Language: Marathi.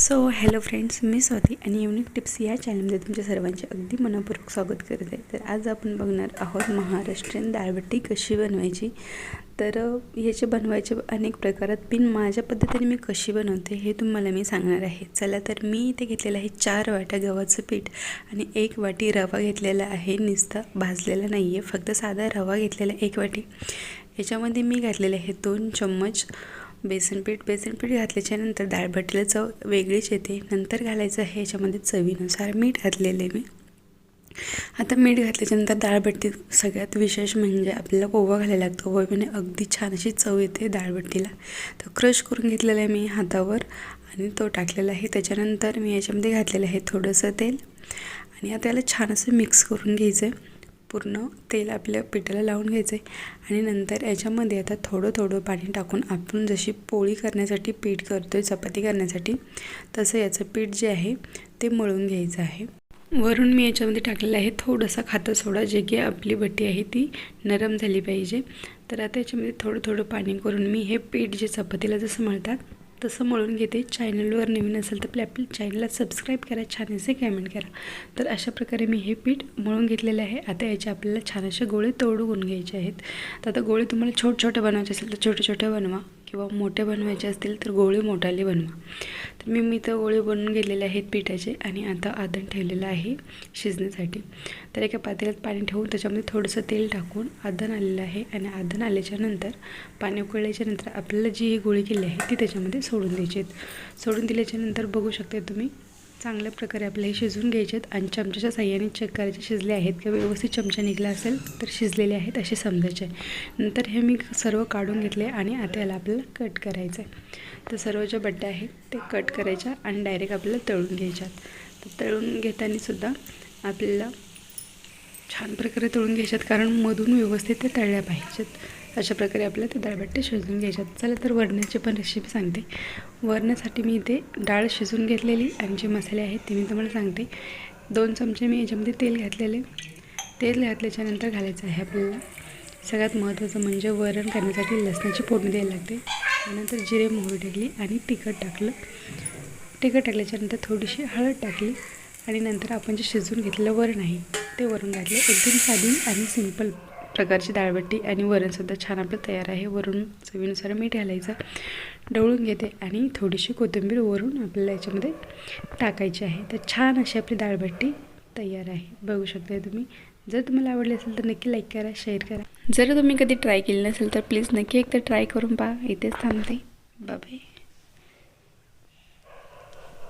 सो हॅलो फ्रेंड्स मी स्वाती आणि युनिक टिप्स या चॅनलमध्ये तुमच्या सर्वांचे अगदी मनपूर्वक स्वागत करत आहे. तर आज आपण बघणार आहोत महाराष्ट्रीयन दाळबट्टी कशी बनवायची? तर ह्याचे बनवायचे अनेक प्रकारात पण माझ्या पद्धतीने मी कशी बनवते हे तुम्हाला मी सांगणार आहे. चला तर मी इथे घेतलेलं आहे चार वाट्या गव्हाचं पीठ आणि एक वाटी रवा घेतलेला आहे नुसता भाजलेला नाही आहे फक्त साधा रवा घेतलेला एक वाटी. याच्यामध्ये मी घातलेले आहे दोन चम्मच बेसनपीठ बेसनपीठ घातल्याच्यानंतर डाळभटीला चव वेगळीच येते. नंतर घालायचं आहे याच्यामध्ये चवीनुसार मीठ घातलेलं आहे मी. आता मीठ घातल्याच्यानंतर डाळभट्टीत सगळ्यात विशेष म्हणजे आपल्याला ओवा घालायला लागतो. ओव्याने म्हणजे अगदी छान अशी चव येते डाळभट्टीला तर क्रश करून घेतलेला आहे मी हातावर आणि तो टाकलेला आहे. त्याच्यानंतर मी याच्यामध्ये घातलेलं आहे थोडंसं तेल. आणि आता याला छान असं मिक्स करून घ्यायचं आहे. पूर्ण तेल आपल्या पिठाला लावून घ्यायचं आहे आणि नंतर याच्यामध्ये आता थोडं थोडं पाणी टाकून आपण जशी पोळी करण्यासाठी पीठ करतो आहे चपाती करण्यासाठी तसं याचं पीठ जे आहे ते मळून घ्यायचं आहे. वरून मी याच्यामध्ये टाकलेलं आहे थोडासा खातं सोडा जे की आपली बट्टी आहे ती नरम झाली पाहिजे. तर आता याच्यामध्ये थोडं थोडं पाणी करून मी हे पीठ जे चपातीला जसं मळतात तसं मळून घेते. चॅनलवर नवीन असेल तर आपल्या आपल्या चॅनलला सबस्क्राईब करा. छान असे कमेंट करा. तर अशा प्रकारे मी हे पीठ मळून घेतलेले आहे. आता याचे आपल्याला छान असे गोळे तोडून घ्यायचे आहेत. तर आता गोळे तुम्हाला छोटे छोटे बनवायचे असेल तर छोटे छोटे बनवा. किंवा मोठे बनवायचे असतील तर गोळे मोठाले बनवा. तर मी मी तर गोळे बनवून गेलेले आहेत पिठाचे आणि आता आदण ठेवलेलं आहे शिजण्यासाठी. तर एका पातेल्यात पाणी ठेवून त्याच्यामध्ये थोडंसं तेल टाकून आदण आलेलं आहे आणि आदण आल्याच्यानंतर पाणी उकळल्याच्यानंतर आपल्याला जी ही गोळी केली आहे ती त्याच्यामध्ये सोडून द्यायची आहेत. सोडून दिल्याच्यानंतर बघू शकता तुम्ही चांगल्या प्रकारे आपल्याला हे शिजवून घ्यायचे आहेत आणि चमच्याच्या साह्याने चेक करायचे. शिजले आहेत किंवा व्यवस्थित चमचा निघला असेल तर शिजलेले आहेत असे समजायचे. नंतर हे मी सर्व काढून घेतले आणि आता याला आपल्याला कट करायचं आहे तर सर्व ज्या बट्ट्या आहेत ते कट करायच्या आणि डायरेक्ट आपल्याला तळून घ्यायच्यात तर तळून घेताना सुद्धा आपल्याला छान प्रकारे तळून घ्यायच्यात कारण मधून व्यवस्थित ते तळल्या पाहिजेत. अशा प्रकारे आपल्याला ते डाळबट्टे शिजवून घ्यायच्यात चला तर वरण्याची पण रेसिपी सांगते. वरण्यासाठी मी इथे डाळ शिजवून घेतलेली आणि जे मसाले आहेत ते मी तुम्हाला सांगते. दोन चमचे मी याच्यामध्ये तेल घातलेले. तेल घातल्याच्यानंतर घालायचं आहे आपल्याला. सगळ्यात महत्त्वाचं म्हणजे वरण करण्यासाठी लसणाची फोडणी द्यायला लागते. त्यानंतर जिरे मोहरी टाकली आणि तिखट टाकलं. तिखट टाकल्याच्यानंतर थोडीशी हळद टाकली आणि नंतर आपण जे शिजवून घेतलेलं वरण आहे ते वरून घातलं. एकदम साधी आणि सिंपल प्रकारची डाळबट्टी आणि वरणसुद्धा छान आपलं तयार आहे. वरून चवीनुसार मीठ घालायचं डवळून घेते आणि थोडीशी कोथिंबीर वरून आपल्याला याच्यामध्ये टाकायची आहे. तर छान अशी आपली डाळबट्टी तयार आहे. बघू शकता तुम्ही. जर तुम्हाला आवडली असेल तर नक्की लाईक करा शेअर करा. जर तुम्ही कधी ट्राय केली नसेल तर प्लीज नक्की एकदा ट्राय करून पहा. इथेच थांबते. बाय